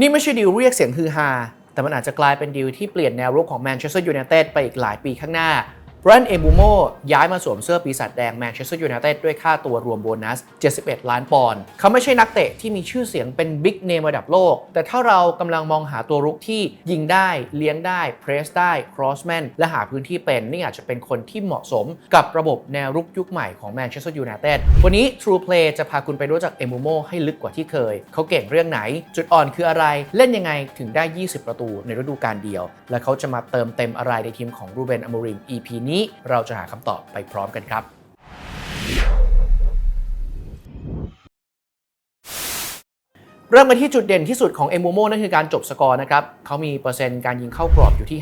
นี่ไม่ใช่ดีลเรียกเสียงฮือฮาแต่มันอาจจะกลายเป็นดีลที่เปลี่ยนแนวรุกของแมนเชสเตอร์ยูไนเต็ดไปอีกหลายปีข้างหน้า บรันเอมบูโมย้ายมาสวมเสื้อปีศาจแดงแมนเชสเตอร์ยูไนเต็ดด้วยค่าตัวรวมโบนัส 71 ล้านปอนด์เขาไม่ใช่นักเตะที่มีชื่อเสียงเป็นบิ๊กเนมระดับโลก แต่ถ้าเรากำลังมองหาตัวรุกที่ยิงได้เลี้ยงได้ เพรสได้ ครอสแมนและหาพื้นที่เป็น นี่อาจจะเป็นคนที่เหมาะสมกับระบบแนวรุกยุคใหม่ของแมนเชสเตอร์ยูไนเต็ดวันนี้ True Play จะพาคุณไปรู้จักเอมบูโมให้ลึกกว่าที่เคย เขาเก่งเรื่องไหน จุดอ่อนคืออะไรเล่นยังไงถึงได้ 20 ประตูในฤดูกาลเดียว และเขาจะมาเติมเต็มอะไรในทีมของรูเบนอโมริม EP นี้เราจะหาคำตอบไปพร้อมกันครับ เริ่มกันที่จุดเด่นที่สุดของเอม o โมนั่นคือการจบสกอร์นะครับเขามีเปอร์เซ็นต์การยิงเข้ากรอบอยู่ที่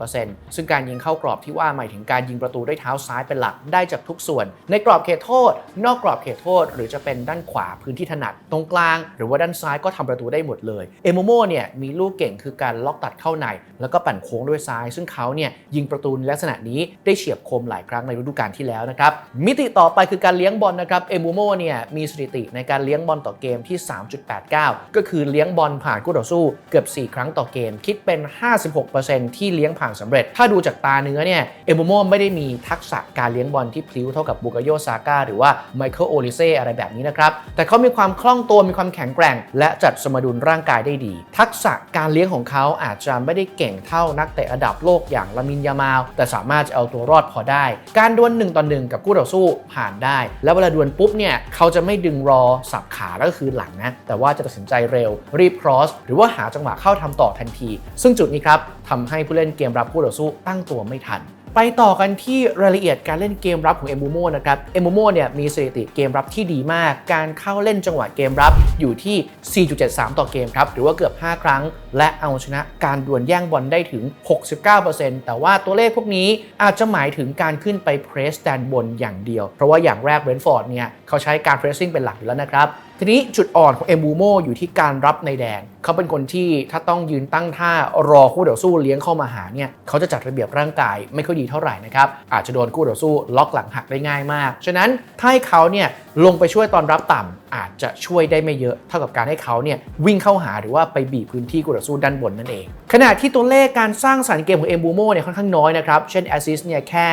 51%ซึ่งการยิงเข้ากรอบที่ว่าหมายถึงการยิงประตูด้วยเท้าซ้ายเป็นหลักได้จากทุกส่วน ในกรอบเขตโทษ นอกกรอบเขตโทษ หรือจะเป็นด้านขวาพื้นที่ถนัด ตรงกลาง หรือว่าด้านซ้ายก็ทำประตูได้หมดเลยเอม o โมเนี่ยมีลูกเก่งคือการล็อกตัดเข้าใน แล้วก็ปั่นโค้งด้วยซ้าย ซึ่งเขาเนี่ยยิงประตูในลักษณะนี้ได้เฉียบคมหลายครั้งในฤดูกาลที่แล้วนะครับมิติต่อไปคือการเลี้ยงบอลนะครับเอม o โมเนี่ยมีสถิติในการเลี้ยงบอลต่อเกมที่ 3.89ก็คือเลี้ยงบอลผ่านคู่ต่อสู้เกือบ 4 ครั้งต่อเกม คิดเป็น 56%ที่เลี้ยงผ่านสำเร็จ ถ้าดูจากตาเนื้อเนี่ยเอมโมไม่ได้มีทักษะการเลี้ยงบอลที่พลิ้วเท่ากับบุกโยซาก้าหรือว่าไมเคิลโอลิเซ่อะไรแบบนี้นะครับแต่เขามีความคล่องตัวมีความแข็งแกร่ง และจัดสมดุลร่างกายได้ดี ทักษะการเลี้ยงของเขาอาจจะไม่ได้เก่งเท่านักเตะระดับโลกอย่างลามินยามาลแต่สามารถจะเอาตัวรอดพอได้ การดวลหนึ่งต่อหนึ่งกับคู่ต่อสู้ผ่านได้ แล้วเวลาดวลปุ๊บเนี่ยเขาจะไม่ดึงรอสับขาแล้วก็คือหลังนะแต่ว่าจะตัดสินใจเร็ว รีบ cross หรือว่าหาจังหวะเข้าทำต่อทันที ซึ่งจุดนี้ครับทำให้ผู้เล่นเกมรับคู่ต่อสู้ตั้งตัวไม่ทันไปต่อกันที่รายละเอียดการเล่นเกมรับของเอมูโมนะครับ เอมูโมเนี่ยมีสถิติเกมรับที่ดีมาก การเข้าเล่นจังหวะเกมรับอยู่ที่ 4.73 ต่อเกมครับ หรือว่าเกือบ 5 ครั้ง และเอาชนะการดวลแย่งบอลได้ถึง 69%แต่ว่าตัวเลขพวกนี้อาจจะหมายถึงการขึ้นไปเพรสแดนบนอย่างเดียว เพราะว่าอย่างแรกเบรนฟอร์ดเนี่ยเขาใช้การเพรสซิ่งเป็นหลักอยู่แล้วนะครับ ทีนี้จุดอ่อนของเอมูโมอยู่ที่การรับในแดงเขาเป็นคนที่ถ้าต้องยืนตั้งท่ารอคู่ต่อสู้เลี้ยงเข้ามาหาเนี่ยเขาจะจัดระเบียบร่างกายไม่ค่อยดีเท่าไหร่นะครับอาจจะโดนคู่ต่อสู้ล็อกหลังหักได้ง่ายมาก ฉะนั้นถ้าให้เขาเนี่ยลงไปช่วยตอนรับต่ำอาจจะช่วยได้ไม่เยอะเท่ากับการให้เขาเนี่ยวิ่งเข้าหาหรือว่าไปบีบพื้นที่คู่ต่อสู้ด้านบนนั่นเอง ขณะที่ตัวเลขการสร้างสรรค์เกมของเอมบูโมเนี่ยค่อนข้างน้อยนะครับ เช่นแอสซิสเนี่ยแค่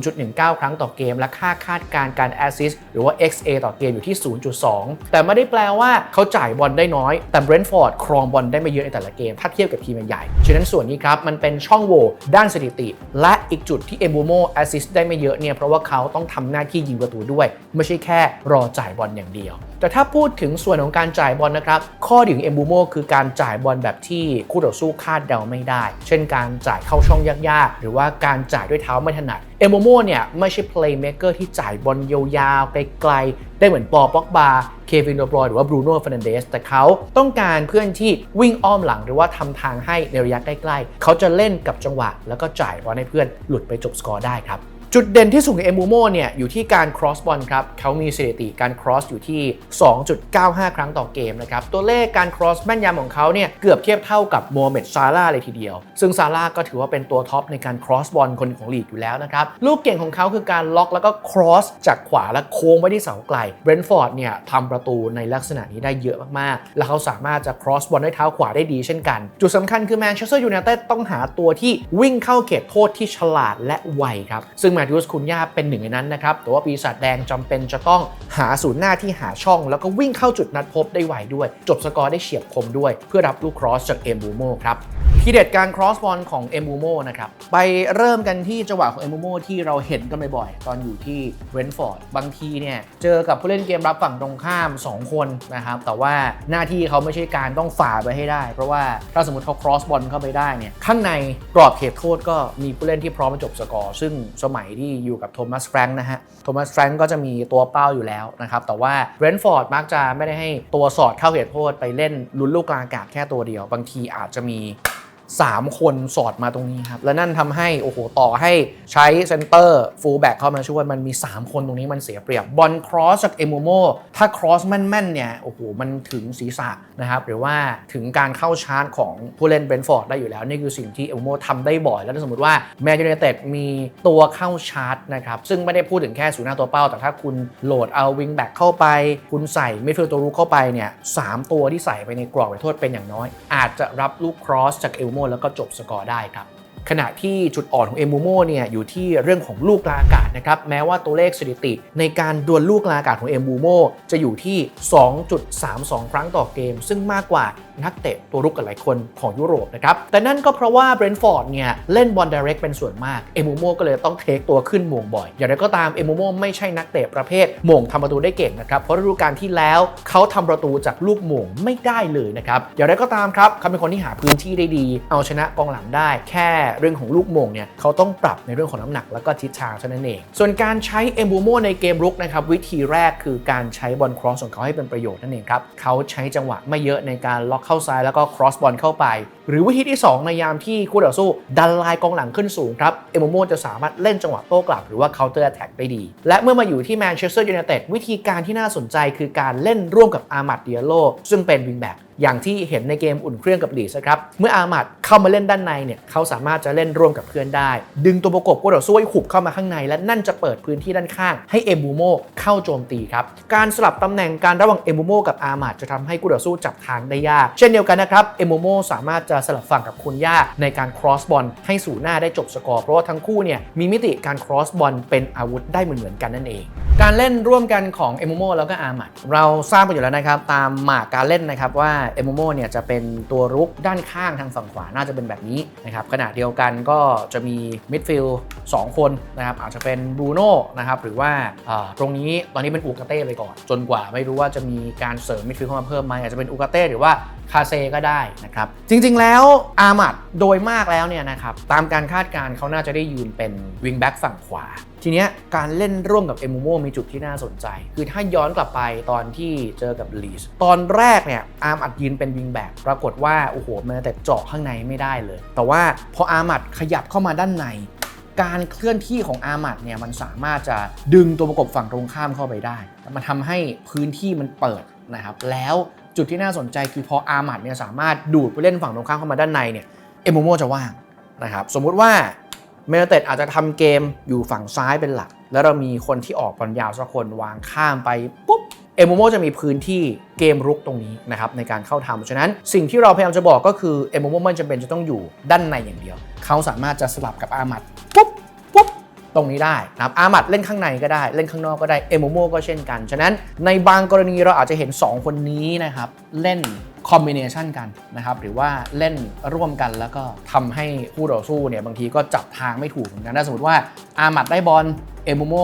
0.19 ครั้งต่อเกม และค่าคาดการณ์การแอสซิสหรือว่า XA ต่อเกมอยู่ที่ 0.2 แต่ไม่ได้แปลว่าเขาจ่ายบอลได้น้อย แต่เบรนท์ฟอร์ดครองบอลได้ไม่เยอะในแต่ละเกม ถ้าเทียบกับทีมใหญ่ฉะนั้นส่วนนี้ครับมันเป็นช่องโหว่ด้านสถิติ และอีกจุดที่เอมบูโมแอสซิสได้ไม่เยอะเนี่ยเพราะว่าเขาต้องทำหน้าที่ยิงประตูด้วย ไม่ใช่แค่รอจ่ายบอลอย่างเดียว แต่ถ้าพูดถึงส่วนของการจ่ายบอลนะครับ ข้อดีของเอมบูโมคือการจ่ายบอลแบบที่คู่ต่อสู้คาดเดาไม่ได้ เช่นการจ่ายเข้าช่องยากๆ หรือว่าการจ่ายด้วยเท้าไม่ถนัดเอโมโมเนี่ยไม่ใช่ playmaker ที่จ่ายบอลยาวๆไกลๆได้เหมือนปอป็อกบาเควินโดบรอยหรือว่าบรูโน่ฟ r น a นเดสแต่เขาต้องการเพื่อนที่วิ่งอ้อมหลังหรือว่าทำทางให้ในระยะใกล้ๆ เขาจะเล่นกับจังหวะ แล้วก็จ่ายบอลให้เพื่อนหลุดไปจบสกอร์ได้ครับ จุดเด่นที่สุดของเอมูโมเนี่ยอยู่ที่การ cross บอลครับเขามีสถิติการ cross อยู่ที่ 2.95 ครั้งต่อเกมนะครับ ตัวเลขการ cross แม่นยำของเขาเนี่ยเกือบเทียบเท่ากับโมฮัมเหม็ดซาร่าเลยทีเดียว ซึ่งซาร่าก็ถือว่าเป็นตัวท็อปในการ cross บอลคนของลีกอยู่แล้วนะครับ ลูกเก่งของเขาคือการล็อกแล้วก็ cross จากขวาและโค้งไปที่เสาไกลเบรนฟอร์ดเนี่ยทำประตูในลักษณะนี้ได้เยอะมากๆ และเขาสามารถจะ cross บอลด้วยเท้าขวาได้ดีเช่นกัน จุดสำคัญคือแมนเชสเตอร์ยูไนเต็ดต้องหาตัวที่วิ่งเข้าเขตโทษที่ฉลาดและไวครับซึ่งแมทธิวสคุนยาเป็นหนึ่งในนั้นนะครับแต่ว่าปีศาจแดงจำเป็นจะต้องหาศูนย์หน้าที่หาช่อง แล้วก็วิ่งเข้าจุดนัดพบได้ไวด้วย จบสกอร์ได้เฉียบคมด้วย เพื่อรับลูกครอสจากเอมบูโมครับ ทีเด็ดการ cross บอลของเอมูโมนะครับ ไปเริ่มกันที่จังหวะของเอมูโมที่เราเห็นกันบ่อยๆ ตอนอยู่ที่เวนฟอร์ดบางทีเนี่ย เจอกับผู้เล่นเกมรับฝั่งตรงข้าม 2 คนนะครับ แต่ว่าหน้าที่เขาไม่ใช่การต้องฝ่าไปให้ได้ เพราะว่าถ้าสมมติเขา cross บอลเข้าไปได้เนี่ย ข้างในกรอบเขตโทษก็มีผู้เล่นที่พร้อมจบสกอร์ซึ่งสมัยที่อยู่กับโทมัสแฟรงค์นะฮะโทมัสแฟรงค์ก็จะมีตัวเป้าอยู่แล้วนะครับแต่ว่าเรนฟอร์ดมักจะไม่ได้ให้ตัวสอดเข้าเขตโทษไปเล่นลุ้นลูกกลางอากาศแค่ตัวเดียว บางทีอาจจะมี 3 คนสอดมาตรงนี้ครับ และนั่นทำให้ โอ้โห ต่อให้ใช้เซนเตอร์ฟูลแบ็กเข้ามาช่วย มันมี 3 คนตรงนี้มันเสียเปรียบ บอลครอสจากเอโมโมถ้าครอสแม่นๆเนี่ย โอ้โห มันถึงศีรษะนะครับ หรือว่าถึงการเข้าชาร์จของผู้เล่นเบรนฟอร์ดได้อยู่แล้ว นี่คือสิ่งที่เอโมโมทำได้บ่อย แล้วถ้าสมมติว่าแมนยูไนเต็ดมีตัวเข้าชาร์จนะครับ ซึ่งไม่ได้พูดถึงแค่ศูนหน้าตัวเป้า แต่ถ้าคุณโหลดเอาวิงแบ็กเข้าไป คุณใส่มิดฟิลด์ตัวรุกเข้าไปเนี่ยสามตัวที่ใส่ไปในกรอบไปโทษเป็นอย่างน้อย อาจจะรับลูกครอสจากเอลโมแล้วก็จบสกอร์ได้ครับขณะที่จุดอ่อนของเอมูโมเนี่ยอยู่ที่เรื่องของลูกลาอากาศนะครับแม้ว่าตัวเลขสถิติ ในการดวลลูกลาอากาศของเอมูโมจะอยู่ที่ 2.32 ครั้งต่อเกม ซึ่งมากกว่านักเตะตัวรุกกันหลายคนของยุโรปนะครับ แต่นั่นก็เพราะว่าเบรนท์ฟอร์ดเนี่ยเล่นบอล direct เป็นส่วนมาก เอมูโมก็เลยต้องเทคตัวขึ้นหม่งบ่อย อย่างไรก็ตามเอมูโมไม่ใช่นักเตะประเภทหม่งทำประตูได้เก่งนะครับ เพราะฤดูกาลที่แล้วเขาทำประตูจากลูกหม่งไม่ได้เลยนะครับ อย่างไรก็ตามครับเขาเป็นคนที่หาพื้นที่ได้ดี เอาชนะกองหลังได้ แค่เรื่องของลูกหม่งเนี่ยเขาต้องปรับในเรื่องของน้ำหนักแล้วก็ทิศทางเท่านั้นเอง ส่วนการใช้เอมูโมในเกมรุกนะครับวิธีแรกคือการใช้บอลครอสของเขาให้เป็นประโยชน์นั่นเองครับเขาใช้จังหวะไม่เยอะในการล็อกเข้าซ้ายแล้วก็ครอสบอลเข้าไป หรือวิธีที่ 2 ในยามที่คู่ต่อสู้ดันลายกองหลังขึ้นสูงครับ เอโมโมจะสามารถเล่นจังหวะโต้กลับหรือว่า counter attack ได้ดี และเมื่อมาอยู่ที่แมนเชสเตอร์ยูไนเต็ดวิธีการที่น่าสนใจคือการเล่นร่วมกับอามัดเดียโลซึ่งเป็นวิงแบ็ก อย่างที่เห็นในเกมอุ่นเครื่องกับลีสครับ เมื่ออามัดเข้ามาเล่นด้านในเนี่ยเขาสามารถจะเล่นร่วมกับเพื่อนได้ ดึงตัวประกบกูต่อสู้ให้หุบเข้ามาข้างใน และนั่นจะเปิดพื้นที่ด้านข้าง ให้เอมูโมเข้าโจมตีครับ การสลับตำแหน่งการระหว่างเอมูโมกับอามัดจะทำให้กูต่อสู้จับทางได้ยาก เช่นเดียวกันนะครับเอมูโมสามารถจะสลับฝั่งกับคุณย่าในการ cross บอลให้สู่หน้าได้จบสกอร์เพราะว่าทั้งคู่เนี่ยมีมิติการ cross บอลเป็นอาวุธได้เหมือนๆกันนั่นเอง การเล่นร่วมกันของเอมูโมแล้วก็อามัดเราทราบกันอยู่แล้วนะครับ ตามหมากการเล่นนะครับว่าเอมูโมเนี่ยจะเป็นตัวรุกด้านข้างทางฝั่งขวาน่าจะเป็นแบบนี้นะครับขณะเดียวกันก็จะมีมิดฟิลด์2คนนะครับอาจจะเป็นบรูโน่นะครับหรือว่าตรงนี้ตอนนี้เป็นอูกาเต้ไปก่อน จนกว่าไม่รู้ว่าจะมีการเสริมมิดฟิลด์เข้ามาเพิ่มไหมอาจจะเป็นอูกาเต้หรือว่าคาเซก็ได้นะครับจริงๆแล้วอามัดโดยมากแล้วเนี่ยนะครับตามการคาดการณ์เขาน่าจะได้ยืนเป็นวิงแบ็กฝั่งขวา ทีเนี้ยการเล่นร่วมกับเอมูโมมีจุดที่น่าสนใจ คือถ้าย้อนกลับไปตอนที่เจอกับลีสตอนแรกเนี่ยอาร์มอัดยืนเป็นวิงแบ็กปรากฏว่าโอ้โหมันแต่เจาะข้างในไม่ได้เลย แต่ว่าพออาร์มัดขยับเข้ามาด้านในการเคลื่อนที่ของอาร์มัดเนี่ยมันสามารถจะดึงตัวประกบฝั่งตรงข้ามเข้าไปได้ มันทำให้พื้นที่มันเปิดนะครับ แล้วจุดที่น่าสนใจคือพออาร์มัดเนี่ยสามารถดูดไปเล่นฝั่งตรงข้ามเข้ามาด้านในเนี่ย เอมูโมจะว่างนะครับ สมมุติว่า เมลเตดอาจจะทำเกมอยู่ฝั่งซ้ายเป็นหลัก แล้วเรามีคนที่ออกบอลยาวสักคนวางข้ามไปปุ๊บเอโมโมจะมีพื้นที่เกมรุกตรงนี้นะครับในการเข้าทำฉะนั้นสิ่งที่เราพยายามจะบอกก็คือเอโมโมไม่จำเป็นจะต้องอยู่ด้านในอย่างเดียว เขาสามารถจะสลับกับอามัดปุ๊บ ตรงนี้ได้นะครับอามัดเล่นข้างในก็ได้เล่นข้างนอกก็ได้เอโมโมก็เช่นกัน ฉะนั้นในบางกรณีเราอาจจะเห็น 2 คนนี้นะครับเล่นคอมบิเนชันกันนะครับหรือว่าเล่นร่วมกันแล้วก็ทำให้คู่ต่อสู้เนี่ยบางทีก็จับทางไม่ถูกเหมือนกันถ้าสมมติว่าอามัดได้บอลเอโมโม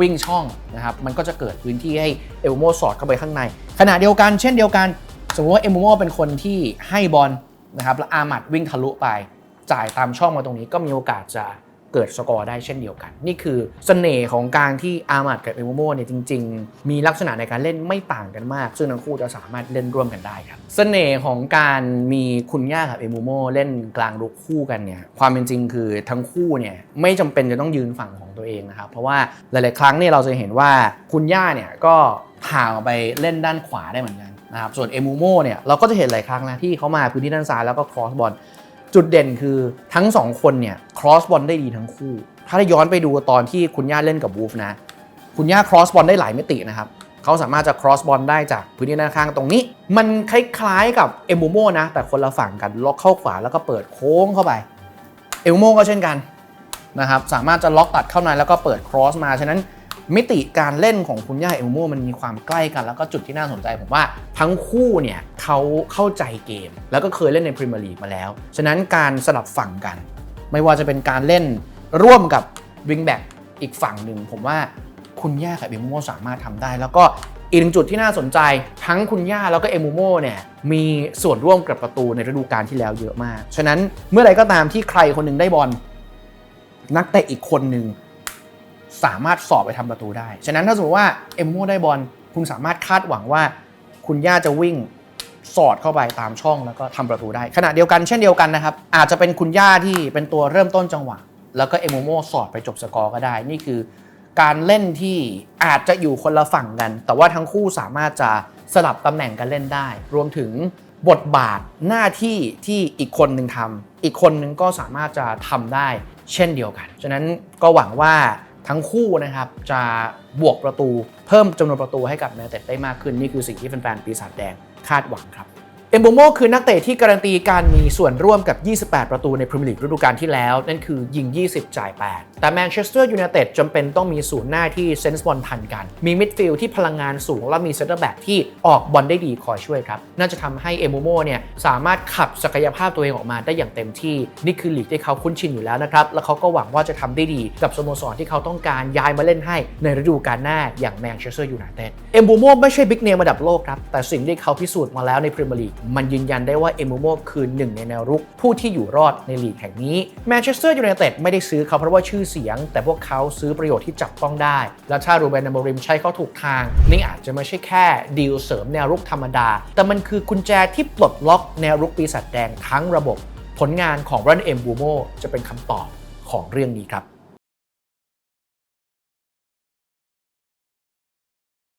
วิ่งช่องนะครับมันก็จะเกิดพื้นที่ให้เอโมโมสอดเข้าไปข้างใน ขณะเดียวกันเช่นเดียวกัน สมมติว่าเอโมโมเป็นคนที่ให้บอลนะครับแล้วอามัดวิ่งทะลุไปจ่ายตามช่องมาตรงนี้ก็มีโอกาสจะ เกิดสกอร์ได้เช่นเดียวกัน นี่คือเสน่ห์ของการที่อามัดกับเอโมโมเนี่ยจริง ๆ มีลักษณะในการเล่นไม่ต่างกันมาก ซึ่งทั้งคู่จะสามารถเล่นร่วมกันได้ครับเสน่ห์ของการมีคุณย่ากับเอโมโมเล่นกลางรุกคู่กันเนี่ยความเป็นจริงคือทั้งคู่เนี่ยไม่จำเป็นจะต้องยืนฝั่งของตัวเองนะครับเพราะว่าหลาย ๆ ครั้งเนี่ยเราจะเห็นว่าคุณย่าเนี่ยก็ห่าไปเล่นด้านขวาได้เหมือนกันนะครับส่วนเอมูโมเนี่ยเราก็จะเห็นหลายครั้งนะที่เขามาพื้นที่ด้านซ้ายแล้วก็ครอสบอล จุดเด่นคือทั้ง2คนเนี่ยครอสบอลได้ดีทั้งคู่ ถ้าย้อนไปดูตอนที่คุณย่าเล่นกับวูฟนะ คุณย่าครอสบอลได้หลายมิตินะครับเขาสามารถจะครอสบอลได้จากพื้นที่ด้านข้างตรงนี้ มันคล้ายๆกับเอมูโมนะ แต่คนละฝั่งกันล็อกเข้าขวาแล้วก็เปิดโค้งเข้าไปเอลโมก็เช่นกันนะครับสามารถจะล็อกตัดเข้าในแล้วก็เปิดครอสมาฉะนั้น มิติการเล่นของคุณย่าเอลโมมันมีความใกล้กัน แล้วก็จุดที่น่าสนใจผมว่าทั้งคู่เนี่ยเขาเข้าใจเกม แล้วก็เคยเล่นในพรีเมียร์ลีกมาแล้ว ฉะนั้นการสลับฝั่งกัน ไม่ว่าจะเป็นการเล่นร่วมกับวิงแบ็กอีกฝั่งหนึ่งผมว่าคุณย่ากับเอลโมสามารถทำได้ แล้วก็อีกหนึ่งจุดที่น่าสนใจ ทั้งคุณย่าแล้วก็เอมูโมเนี่ยมีส่วนร่วมกับประตูในฤดูกาลที่แล้วเยอะมาก ฉะนั้นเมื่อไรก็ตามที่ใครคนหนึงได้บอลนักเตะอีกคนหนึ่ง สามารถสอบไปทำประตูได้ ฉะนั้นถ้าสมมติว่าเอมโมได้บอลคุณสามารถคาดหวังว่า คุณย่าจะวิ่งสอดเข้าไปตามช่องแล้วก็ทำประตูได้ ขณะเดียวกันเช่นเดียวกันนะครับ อาจจะเป็นคุณย่าที่เป็นตัวเริ่มต้นจังหวะ แล้วก็เอมโมสอดไปจบสกอร์ก็ได้ นี่คือ การเล่นที่อาจจะอยู่คนละฝั่งกัน แต่ว่าทั้งคู่สามารถจะสลับตำแหน่งกันเล่นได้ รวมถึงบทบาทหน้าที่ที่อีกคนหนึ่งทำอีกคนหนึ่งก็สามารถจะทำได้เช่นเดียวกัน ฉะนั้นก็หวังว่า ทั้งคู่นะครับจะบวกประตูเพิ่มจำนวนประตูให้กับแมนเต็ดได้มากขึ้น นี่คือสิ่งที่แฟนๆปีศาจแดงคาดหวังครับ มโบโมคือนักเตะที่การันตีการมีส่วนร่วมกับ 28 ประตูในพรีเมียร์ลีกฤดูกาลที่แล้ว นั่นคือยิง 20 จ่าย 8 แต่แมนเชสเตอร์ยูไนเต็ดจำเป็นต้องมีศูนย์หน้าที่เซนส์บอลทันกัน มีมิดฟิลด์ที่พลังงานสูง และมีเซนเตอร์แบ็กที่ออกบอลได้ดีคอยช่วยครับ น่าจะทำให้เอมโบโมเนี่ยสามารถขับศักยภาพตัวเองออกมาได้อย่างเต็มที่นี่คือลีกที่เขาคุ้นชินอยู่แล้วนะครับและเขาก็หวังว่าจะทำได้ดีกับสโมสรที่เขาต้องการย้ายมาเล่นให้ในฤดูกาลหน้าอย่างแมนเชสเตอร์ยูไนเต็ดเอมโบโมไม่ใช่บิ๊กเนมระดับโลกครับแต่สิ่งที่เขาพิสูจน์มาแล้วในพรีเมียร์ลีกมันยืนยันได้ว่าเอมโบโมคือหนึ่งในแนวรุกผู้ที่อยู่รอดในลีกแห่งนี้แมนเชสเตอร์ยูไนเต็ดไม่ได้ซื้อเขาเพราะว่าชื่อเสียง แต่พวกเขาซื้อประโยชน์ที่จับต้องได้ และถ้ารูเบนอมริมใช้เขาถูกทาง นี่อาจจะไม่ใช่แค่ดีลเสริมแนวรุกธรรมดา แต่มันคือกุญแจที่ปลดล็อกแนวรุกปีศาจแดงทั้งระบบ ผลงานของรันเอมบูโมจะเป็นคำตอบของเรื่องนี้ครับ